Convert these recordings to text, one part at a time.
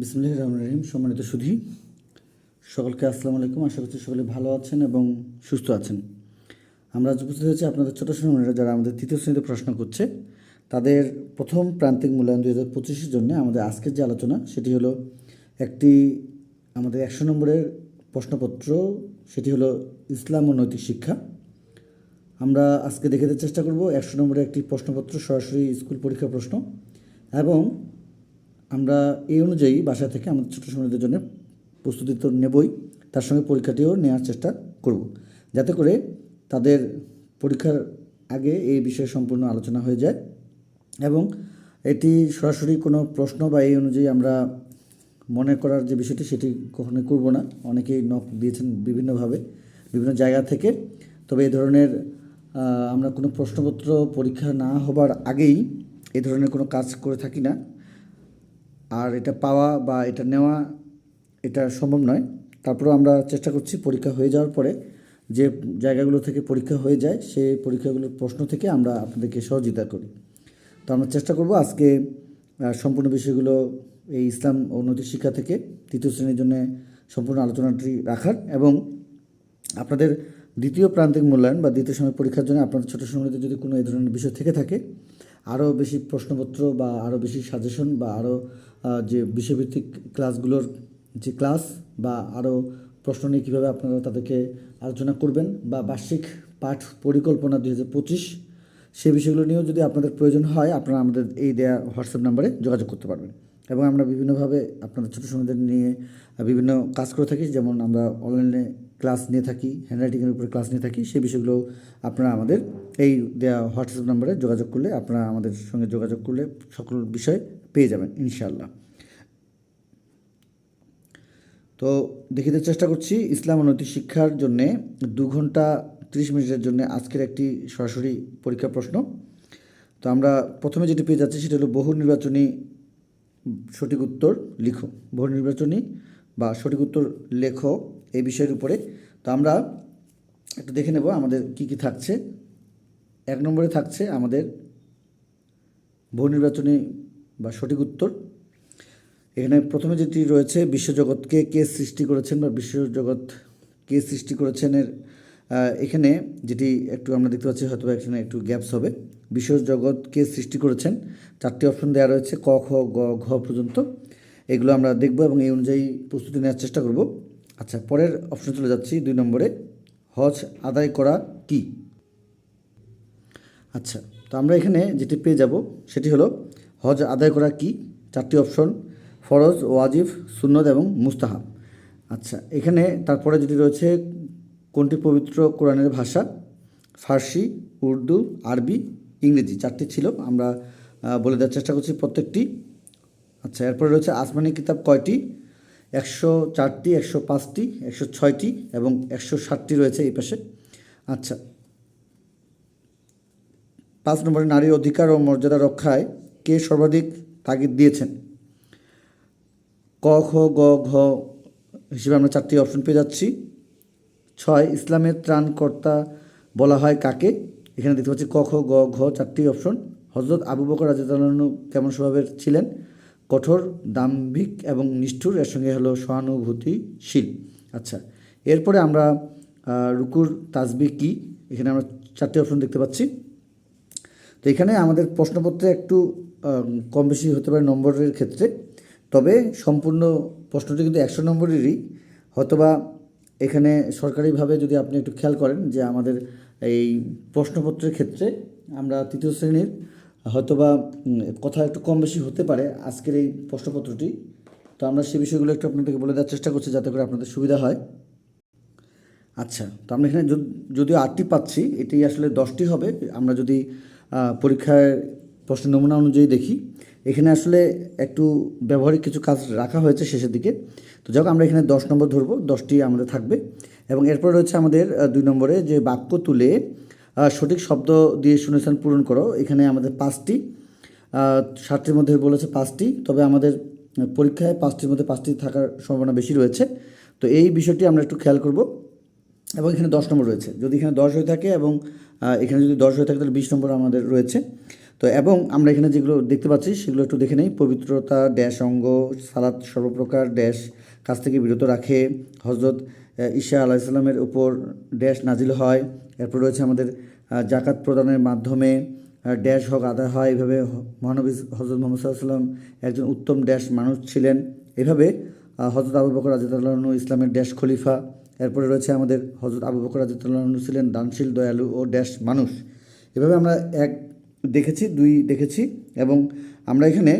বিসমুল্লাহ রহমান রহিম, সম্মানিত সুধি। সকলকে আসসালামু আলাইকুম। আশা করছি সকলে ভালো আছেন এবং সুস্থ আছেন। আমরা আজ উপস্থিত হয়েছি আপনাদের ছোটো শ্রেণীরা যারা আমাদের তৃতীয় শ্রেণীতে প্রশ্ন করছে, তাদের প্রথম প্রান্তিক মূল্যায়ন দুই হাজার পঁচিশের জন্য আমাদের আজকের যে আলোচনা, সেটি হলো একটি আমাদের একশো নম্বরের প্রশ্নপত্র, সেটি হলো ইসলাম ও নৈতিক শিক্ষা। আমরা আজকে দেখে চেষ্টা করব একশো নম্বরের একটি প্রশ্নপত্র, সরাসরি স্কুল পরীক্ষার প্রশ্ন এবং আমরা এই অনুযায়ী বাসা থেকে আমাদের ছোটো সময়দের জন্য প্রস্তুতি তো নেবই, তার সঙ্গে পরীক্ষাটিও নেওয়ার চেষ্টা করব। যাতে করে তাদের পরীক্ষার আগে এই বিষয়ে সম্পূর্ণ আলোচনা হয়ে যায় এবং এটি সরাসরি কোনো প্রশ্ন বা এই অনুযায়ী আমরা মনে করার যে বিষয়টি সেটি কখনোই করব না। অনেকেই নখ দিয়েছেন বিভিন্নভাবে, বিভিন্ন জায়গা থেকে। তবে এই ধরনের আমরা কোনো প্রশ্নপত্র পরীক্ষা না হবার আগেই এই ধরনের কোনো কাজ করে থাকি না। আর এটা পাওয়া বা এটা নেওয়া এটা সম্ভব নয়। তারপরেও আমরা চেষ্টা করছি পরীক্ষা হয়ে যাওয়ার পরে যে জায়গাগুলো থেকে পরীক্ষা হয়ে যায়, সেই পরীক্ষাগুলোর প্রশ্ন থেকে আমরা আপনাদেরকে সহযোগিতা করি। তো আমরা চেষ্টা করব আজকে সম্পূর্ণ বিষয়গুলো এই ইসলাম নৈতিক শিক্ষা থেকে তৃতীয় শ্রেণির জন্য সম্পূর্ণ আলোচনাটি রাখার এবং আপনাদের দ্বিতীয় প্রান্তিক মূল্যায়ন বা দ্বিতীয় সময় পরীক্ষার জন্য আপনাদের ছোটো সময়তে যদি কোনো এই ধরনের বিষয় থেকে থাকে আরও বেশি প্রশ্নপত্র বা আরও বেশি সাজেশন বা আরও যে বিষয়ভিত্তিক ক্লাসগুলোর যে ক্লাস বা আরও প্রশ্ন নিয়ে কীভাবে আপনারা তাদেরকে আলোচনা করবেন বা বার্ষিক পাঠ পরিকল্পনা দুই হাজার পঁচিশ সেই বিষয়গুলো নিয়েও যদি আপনাদের প্রয়োজন হয়, আপনারা আমাদের এই দেয়া হোয়াটসঅ্যাপ নাম্বারে যোগাযোগ করতে পারবেন। এবং আমরা বিভিন্নভাবে আপনাদের ছোটো সময়দের নিয়ে বিভিন্ন কাজ করে থাকি, যেমন আমরা অনলাইনে ক্লাস নিয়ে থাকি হ্যান্ডরাইটিংয়ের উপরে ক্লাস নিয়ে থাকি, সেই বিষয়গুলো আপনারা আমাদের এই দেওয়া হোয়াটসঅ্যাপ নাম্বারে যোগাযোগ করলে আপনারা আমাদের সঙ্গে যোগাযোগ করলে সকল বিষয় পেয়ে যাবেন, ইনশাআল্লাহ। তো দেখিতে চেষ্টা করছি, ইসলাম নৈতিক শিক্ষার জন্যে দু ঘণ্টা ত্রিশ মিনিটের জন্য আজকের একটি সরাসরি পরীক্ষা প্রশ্ন। তো আমরা প্রথমে যেটি পেয়ে যাচ্ছি সেটা হলো বহু নির্বাচনী সঠিক উত্তর লিখো, বহু নির্বাচনী বা সঠিক উত্তর লেখো। এই বিষয়ের উপরে। তো আমরা একটু দেখে নেব আমাদের কি কি থাকছে। এক নম্বরে থাকছে আমাদের বহু নির্বাচনী বা সঠিক উত্তর। এখানে প্রথমে যেটি রয়েছে, বিশ্বজগৎকে কে সৃষ্টি করেছেন বা বিশ্বজগৎ কে সৃষ্টি করেছেন এর এখানে যেটি একটু আমরা দেখতে পাচ্ছি হয়তো এখানে একটু গ্যাপস হবে। বিশ্বজগৎ কে সৃষ্টি করেছেন? চারটি অপশন দেওয়া রয়েছে, ক, খ, গ, ঘ পর্যন্ত। এগুলো আমরা দেখব এবং এই অনুযায়ী প্রস্তুতি নেওয়ার চেষ্টা করব। আচ্ছা পরের অপশন চলে যাচ্ছি দুই নম্বরে। হজ আদায় করা কি? আচ্ছা তো আমরা এখানে যেটি পেয়ে যাব সেটি হলো হজ আদায় করা কি? চারটি অপশন ফরজ, ওয়াজিব, সুন্নত এবং মুস্তাহাব। আচ্ছা এখানে তারপরে যেটি রয়েছে, কোনটি পবিত্র কোরআনের ভাষা? ফার্সি, উর্দু, আরবি, ইংরেজি, চারটি ছিল, আমরা বলে দেওয়ার চেষ্টা করছি প্রত্যেকটি। আচ্ছা এরপরে রয়েছে আসমানি কিতাব কয়টি? একশো চারটি, একশো পাঁচটি, একশো ছয়টি এবং একশো ষাটটি রয়েছে এই পাশে। আচ্ছা। পাঁচ নম্বরে নারীর অধিকার ও মর্যাদা রক্ষায় কে সর্বাধিক তাগিদ দিয়েছেন? ক, খ, গ, ঘ হিসেবে আমরা চারটি অপশন পেয়ে যাচ্ছি। ছয়, ইসলামের ত্রাণকর্তা বলা হয় কাকে? এখানে দেখতে পাচ্ছি ক, খ, গ, ঘ, চারটি অপশন। হজরত আবু বকর রাজু কেমন স্বভাবের ছিলেন? কঠোর, দাম্ভিক এবং নিষ্ঠুর। এর সঙ্গে হলো সহানুভূতিশীল। আচ্ছা এরপরে আমরা রুকুর তাসবি কি? এখানে আমরা চারটি অপশন দেখতে পাচ্ছি। তো এখানে আমাদের প্রশ্নপত্রে একটু কম বেশি হতে পারে নম্বরের ক্ষেত্রে। তবে সম্পূর্ণ প্রশ্নটি কিন্তু একশো নম্বরেরই। হয়তোবা এখানে সরকারিভাবে যদি আপনি একটু খেয়াল করেন যে আমাদের এই প্রশ্নপত্রের ক্ষেত্রে আমরা তৃতীয় শ্রেণির হয়তোবা কথা একটু কম বেশি হতে পারে আজকের এই প্রশ্নপত্রটি। তো আমরা সেই বিষয়গুলো একটু আপনাদেরকে বলে দেওয়ার চেষ্টা করছি যাতে করে আপনাদের সুবিধা হয়। আচ্ছা তো আমরা এখানে যদ- যদিও আটটি পাচ্ছি এটি আসলে দশটি হবে। আমরা যদি আহ, পরীক্ষায় প্রশ্ন নমুনা অনুযায়ী দেখি এখানে আসলে একটু ব্যবহারিক কিছু কাজ রাখা হয়েছে শেষের দিকে। তো যাক আমরা এখানে দশ নম্বর ধরবো দশটি আমাদের থাকবে। এবং এরপর রয়েছে আমাদের দুই নম্বরে যে বাক্য তুলে সঠিক শব্দ দিয়ে শুনেছেন, পূরণ করো। এখানে আমাদের পাঁচটি ষাটটির মধ্যে বলেছে পাঁচটি, তবে আমাদের পরীক্ষায় পাঁচটির মধ্যে পাঁচটি থাকার সম্ভাবনা বেশি রয়েছে। তো এই বিষয়টি আমরা একটু খেয়াল করব। এবং এখানে দশ নম্বর রয়েছে। যদি এখানে দশ হয়ে থাকে এবং এখানে যদি দশ হয়ে থাকে, তাহলে বিশ নম্বর আমাদের রয়েছে। তো এবং আমরা এখানে যেগুলো দেখতে পাচ্ছি, সেগুলো একটু দেখে নেই। পবিত্রতা, ড্যাশ অঙ্গ, সালাত সর্বপ্রকার, ড্যাশ কাছ থেকে বিরত রাখে হজরত ঈশা আলাহিসাল্লামের উপর ড্যাশ নাজিল হয় এরপর রয়েছে আমাদের জাকাত প্রদানের মাধ্যমে ড্যাশ হক আদায় হয়। এভাবে মহানবী হজরত মোহাম্মদ সাল্লাম একজন উত্তম ড্যাশ মানুষ ছিলেন। এভাবে হজরত আবু বকর রাজিতাল্লাহ ইসলামের ড্যাশ খলিফা। এরপরে রয়েছে আমাদের হজরত আবু বকর রাজিতাল্লাহ ছিলেন দানশীল, দয়ালু ও ড্যাশ মানুষ। এভাবে আমরা এক দেখেছি, দুই দেখেছি এবং আমরা এখানে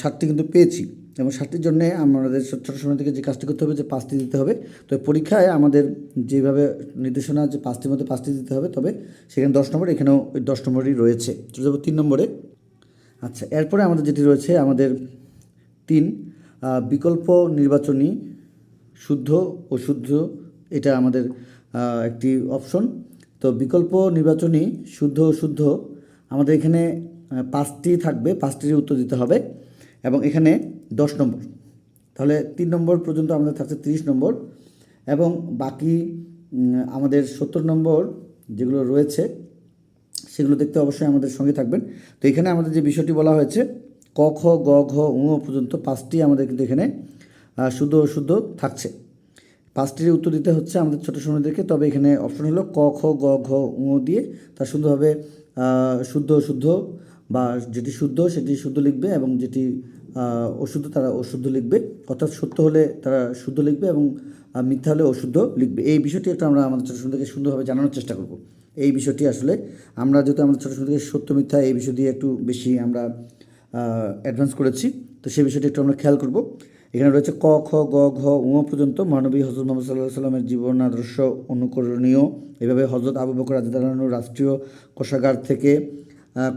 সাতটি কিন্তু পেয়েছি। এবং সাতটির জন্যে আমাদের ছোট সময় থেকে যে কাজটি করতে হবে, যে পাঁচটি দিতে হবে। তো পরীক্ষায় আমাদের যেভাবে নির্দেশনা যে পাঁচটির মধ্যে পাঁচটি দিতে হবে। তবে সেখানে দশ নম্বর, এখানেও ওই দশ নম্বরই রয়েছে। চলে যাব তিন নম্বরে। আচ্ছা এরপরে আমাদের যেটি রয়েছে, আমাদের তিন বিকল্প নির্বাচনী শুদ্ধ ও শুদ্ধ, এটা আমাদের একটি অপশন। তো বিকল্প নির্বাচনী শুদ্ধ ও শুদ্ধ, আমাদের এখানে পাঁচটি থাকবে, পাঁচটির উত্তর দিতে হবে। এবং এখানে দশ নম্বর। তাহলে তিন নম্বর পর্যন্ত আমাদের থাকছে তিরিশ নম্বর এবং বাকি আমাদের সত্তর নম্বর যেগুলো রয়েছে সেগুলো দেখতে অবশ্যই আমাদের সঙ্গে থাকবেন। তো এখানে আমাদের যে বিষয়টি বলা হয়েছে, ক, খ, গ, ঘ, উ পর্যন্ত পাঁচটি আমাদের কিন্তু এখানে শুদ্ধ অশুদ্ধ থাকছে। পাঁচটির উত্তর দিতে হচ্ছে আমাদের ছোটো সময়দেরকে তবে এখানে অপশন হলো ক, খ, গ, ঘ, উ দিয়ে তার সুন্দরভাবে শুদ্ধ অশুদ্ধ বা যেটি শুদ্ধ সেটি শুদ্ধ লিখবে এবং যেটি অশুদ্ধ তারা অশুদ্ধ লিখবে। অর্থাৎ সত্য হলে তারা শুদ্ধ লিখবে এবং মিথ্যা হলে অশুদ্ধ লিখবে। এই বিষয়টি একটু আমরা আমাদের ছোটো সময়দেরকে সুন্দরভাবে জানানোর চেষ্টা করব। এই বিষয়টি আসলে আমরা যেহেতু আমাদের ছোটো সময় থেকে সত্য, মিথ্যা এই বিষয় দিয়ে একটু বেশি আমরা অ্যাডভান্স করেছি, তো সেই বিষয়টি একটু আমরা খেয়াল করব। এখানে রয়েছে ক, খ, গ, ঘ উ পর্যন্ত মহানবী হজরত মোহাম্মদ সাল্লাহ সাল্লামের জীবন আদর্শ অনুকরণীয়। এভাবে হজরত আবু বকর রাজিদালানু রাষ্ট্রীয় কোষাগার থেকে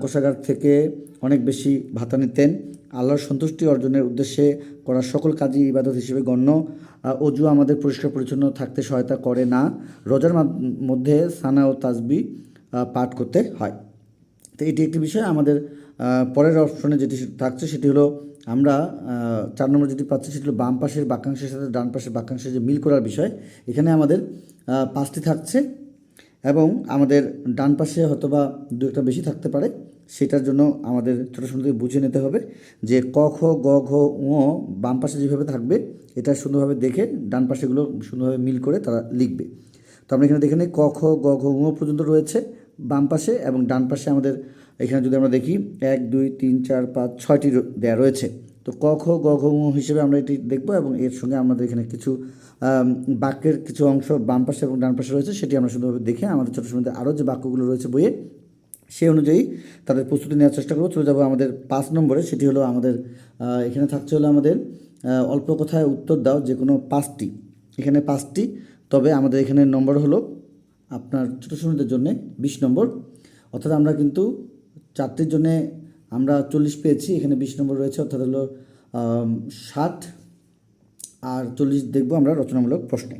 কোষাগার থেকে অনেক বেশি ভাতা নিতেন। আল্লাহর সন্তুষ্টি অর্জনের উদ্দেশ্যে করা সকল কাজই ইবাদত হিসেবে গণ্য। অজু আমাদের পরিষ্কার পরিচ্ছন্ন থাকতে সহায়তা করে না। রোজার মধ্যে সানা ও আহ, পাঠ করতে হয়। তো এটি একটি বিষয়। আমাদের পরের অপশনে যেটি থাকছে সেটি হলো আমরা চার নম্বর যেটি পাচ্ছি সেটি হলো বাম পাশের বাক্যাংশের সাথে ডান পাশের বাক্যাংশের যে মিল করার বিষয় এখানে আমাদের পাঁচটি থাকছে এবং আমাদের ডান পাশে হয়তো বা দু একটা বেশি থাকতে পারে। সেটার জন্য আমাদের ছোটো সময় বুঝে নিতে হবে যে ক, খ, গ, ঘ উ বাম পাশে যেভাবে থাকবে, এটা সুন্দরভাবে দেখে ডান পাশেগুলো সুন্দরভাবে মিল করে তারা লিখবে। তো আমরা এখানে দেখে নিই, ক, খ, গ, ঘ উ পর্যন্ত রয়েছে বাম পাশে এবং ডান পাশে আমাদের এখানে যদি আমরা দেখি, এক, দুই, তিন, চার, পাঁচ, ছয়টি দেয়া রয়েছে। তো ক, খ, গ, ঘ উ হিসেবে আমরা এটি দেখব এবং এর সঙ্গে আমাদের এখানে কিছু বাক্যের কিছু অংশ বাম পাশে এবং ডান পাশে রয়েছে, সেটি আমরা সুন্দরভাবে দেখে আমাদের ছোটো সময় আরও যে বাক্যগুলো রয়েছে বইয়ে সেই অনুযায়ী তাদের প্রস্তুতি নেওয়ার চেষ্টা করব। চলে যাব আমাদের পাঁচ নম্বরে, সেটি হলো আমাদের এখানে থাকছে হলো আমাদের অল্প কথায় উত্তর দাও যে কোনো পাঁচটি। এখানে পাঁচটি, তবে আমাদের এখানে নম্বর হলো আপনার ছোটো সময়দের জন্যে বিশ নম্বর। অর্থাৎ আমরা কিন্তু চারটির জন্যে আমরা চল্লিশ পেয়েছি, এখানে বিশ নম্বর রয়েছে, অর্থাৎ হলো ষাট। আর চল্লিশ দেখব আমরা রচনামূলক প্রশ্নে।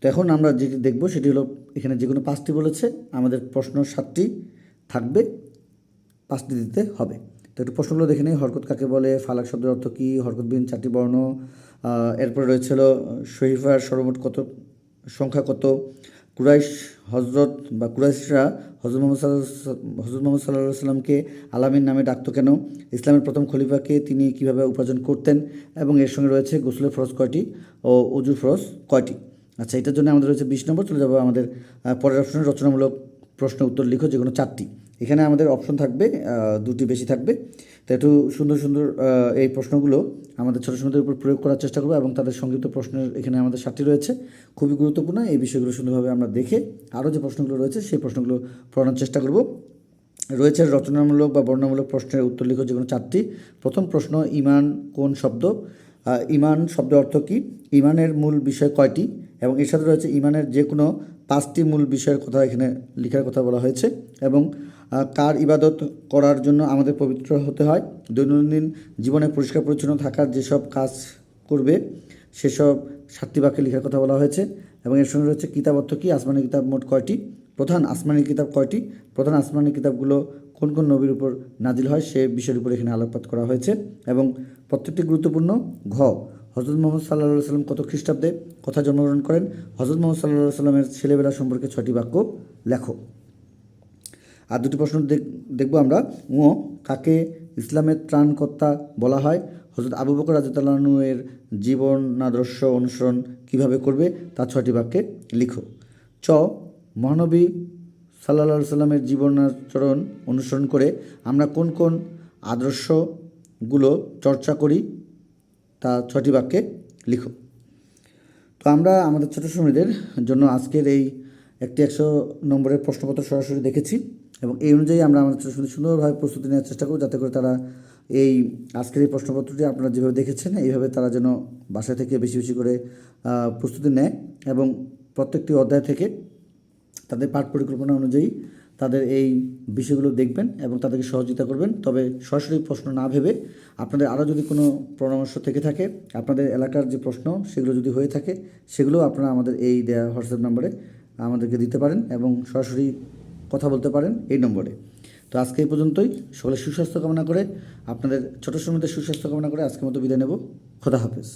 তো এখন আমরা যেটি দেখব সেটি হলো এখানে যে কোনো পাঁচটি বলেছে, আমাদের প্রশ্ন সাতটি। থাকবে, পাঁচটি দিতে হবে। তো একটু প্রশ্নগুলো দেখে নেই, হরকত কাকে বলে, ফালাক শব্দের অর্থ কী হরকতবিহীন চারটি বর্ণ এরপরে রয়েছে শহীফার সর্বমোট কত, সংখ্যা কত, কুরাইশ হজরত বা কুরাইশরা হজরত মোহাম্মদ সাল্লাহ হজরত মোহাম্মদ সাল্লাহ সাল্লামকে আলামিন নামে ডাকতো কেন? ইসলামের প্রথম খলিফাকে তিনি কীভাবে উপার্জন করতেন? এবং এর সঙ্গে রয়েছে গোসলের ফরজ কয়টি ও অজুর ফরজ কয়টি? আচ্ছা এটার জন্য আমাদের রয়েছে বিশ নম্বর, চলে যাব আমাদের পরের অপশনে রচনামূলক প্রশ্ন উত্তর লিখো, যে কোনো চারটি। এখানে আমাদের অপশন থাকবে দুটি বেশি থাকবে। তো একটু সুন্দর সুন্দর এই প্রশ্নগুলো আমাদের ছোটো ছোটোদের উপর প্রয়োগ করার চেষ্টা করব এবং তাদের সংক্ষিপ্ত প্রশ্নের এখানে আমাদের সাতটি রয়েছে। খুবই গুরুত্বপূর্ণ, এই বিষয়গুলো সুন্দরভাবে আমরা দেখে আরও যে প্রশ্নগুলো রয়েছে, সেই প্রশ্নগুলো পড়ানোর চেষ্টা করব। রয়েছে রচনামূলক বা বর্ণামূলক প্রশ্নের উত্তর লিখো, যে কোনো চারটি। প্রথম প্রশ্ন, ইমান কোন শব্দ? ইমান শব্দের অর্থ কী? ইমানের মূল বিষয় কয়টি? এবং এর সাথে রয়েছে, ইমানের যে কোনো পাঁচটি মূল বিষয়ের কথা এখানে লেখার কথা বলা হয়েছে এবং কার ইবাদত করার জন্য আমাদের পবিত্র হতে হয়। দৈনন্দিন জীবনে পরিষ্কার পরিচ্ছন্ন থাকার যেসব কাজ করবে, সেসব সাতটি বাক্যে লেখার কথা বলা হয়েছে এবং এর সঙ্গে রয়েছে কিতাব অর্থ কী, আসমানি কিতাব মোট কয়টি? প্রধান আসমানি কিতাব কয়টি? প্রধান আসমানি কিতাবগুলো কোন কোন নবীর উপর নাজিল হয়, সে বিষয়ের উপর এখানে আলোকপাত করা হয়েছে এবং প্রত্যেকটি গুরুত্বপূর্ণ ঘ। হজরত মোহাম্মদ সাল্লাহ সাল্লাম কত খ্রিস্টাব্দে কথা জন্মগ্রহণ করেন? হজরত মোহাম্মদ সাল্লাহ সাল্লামের ছেলেবেলা সম্পর্কে ছয়টি বাক্য লেখো। আর দুটি প্রশ্ন দেখ- দেখব আমরা। ও কাকে ইসলামের ত্রাণকর্তা বলা হয়? হজরত আবু বকর রাজতালানু এর জীবন আদর্শ অনুসরণ কীভাবে করবে? তা ছয়টি বাক্যে লিখো। চ, মহানবী সাল্লা সাল্লামের জীবনাচরণ অনুসরণ করে আমরা কোন কোন আদর্শগুলো চর্চা করি? তা ছটি বাক্যে লিখো। তো আমরা আমাদের ছোটো শ্রমিকদের জন্য আজকের এই একটি একশো নম্বরের প্রশ্নপত্র সরাসরি দেখেছি এবং এই অনুযায়ী আমরা আমাদের ছোটো সুন্দরভাবে প্রস্তুতি নেওয়ার চেষ্টা করব যাতে করে তারা এই আজকের এই প্রশ্নপত্রটি আপনারা যেভাবে দেখেছেন, এইভাবে তারা যেন বাসা থেকে বেশি বেশি করে প্রস্তুতি নেয় এবং প্রত্যেকটি অধ্যায় থেকে তাদের পাঠ পরিকল্পনা অনুযায়ী তাদের এই বিষয়গুলো দেখবেন এবং তাদেরকে সহযোগিতা করবেন। তবে সরাসরি প্রশ্ন না ভেবে আপনাদের আরও যদি কোনো পরামর্শ থেকে থাকে, আপনাদের এলাকার যে প্রশ্ন সেগুলো যদি হয়ে থাকে সেগুলো আপনারা আমাদের এই দেওয়া হোয়াটসঅ্যাপ নম্বরে আমাদেরকে দিতে পারেন এবং সরাসরি কথা বলতে পারেন এই নম্বরে। তো আজকে এই পর্যন্তই। সকলে সুস্বাস্থ্য কামনা করে, আপনাদের ছোটো সময়তে সুস্বাস্থ্য কামনা করে আজকের মতো বিদায় নেব। খোদা হাফেজ।